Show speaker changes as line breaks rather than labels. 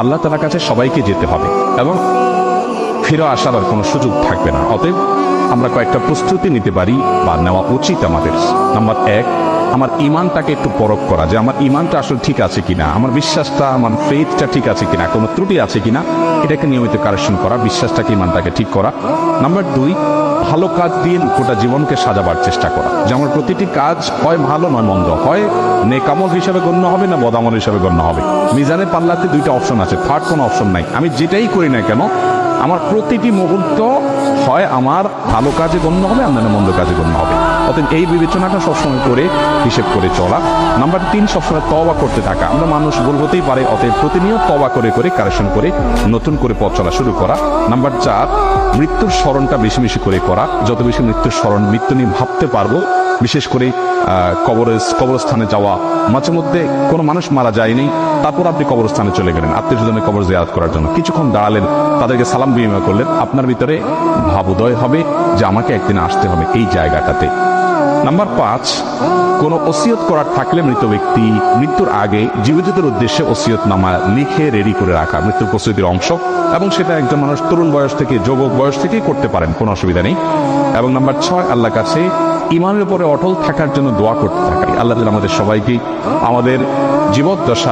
আল্লাহ তালার কাছে সবাইকে যেতে হবে এবং ফিরে আসার আর কোনো সুযোগ থাকবে না। অতএব আমরা কয়েকটা প্রস্তুতি নিতে পারি বা নেওয়া উচিত আমাদের। নাম্বার এক, আমার ইমানটাকে একটু পরখ করা যে আমার ইমানটা আসলে ঠিক আছে কিনা, আমার বিশ্বাসটা, আমার ফেথটা ঠিক আছে কিনা, কোনো ত্রুটি আছে কিনা এটাকে নিয়মিত কারেকশন করা, বিশ্বাসটাকে ইমানটাকে ঠিক করা। নাম্বার দুই, ভালো কাজ দিয়ে গোটা জীবনকে সাজাবার চেষ্টা করা। যে আমার প্রতিটি কাজ হয় ভালো নয় মন্দ। হয় নেকামল হিসাবে গণ্য হবে না বদামল হিসাবে গণ্য হবে। মিজানে পাল্লাতে দুইটা অপশন আছে থার্ড কোনো অপশন নাই। আমি যেটাই করি না কেন, আমার প্রতিটি মুহূর্ত হয় আমার ভালো কাজে গণ্য হবে, আর মন্দ কাজে গণ্য হবে। অতএব এই বিবেচনাটা সবসময় করে হিসেব করে চলা। নাম্বার তিন সবসময় তবা করতে থাকা। আমরা মানুষ ভুল হতেই পারে অতএব প্রতিনিয়ত তবা করে করে কারেকশন করে নতুন করে পথ চলা শুরু করা। নাম্বার চার মৃত্যুর স্মরণটা বেশি বেশি করে করা যত বেশি মৃত্যুর স্মরণ মৃত্যু নিয়ে ভাবতে পারব বিশেষ করে আহ, কবর কবরস্থানে যাওয়া। মাঝে মধ্যে কোনো মানুষ মারা যায়নি তারপর আপনি কবরস্থানে চলে গেলেন। আত্মীয় স্বজনের কবর জিয়ারত করার জন্য কিছুক্ষণ দাঁড়ালেন তাদেরকে সালাম বিনিময় করলেন। আপনার ভিতরে ভাবোদয় হবে যে আমাকে একদিন আসতে হবে এই জায়গাটাতে। নাম্বার পাঁচ, কোন ওসিয়ত করার থাকলে মৃত ব্যক্তি মৃত্যুর আগে জীবিতদের উদ্দেশ্যে ওসিয়ত নামা লিখে রেডি করে রাখা মৃত্যুর প্রস্তুতির অংশ এবং সেটা একজন মানুষ তরুণ বয়স থেকে, যুবক বয়স থেকেই করতে পারেন, কোনো অসুবিধা নেই। এবং নাম্বার ছয় আল্লাহ কাছে ইমানের উপরে অটল থাকার জন্য দোয়া করতে থাকা আল্লাহ আমাদের সবাইকে আমাদের জীবদ্দশা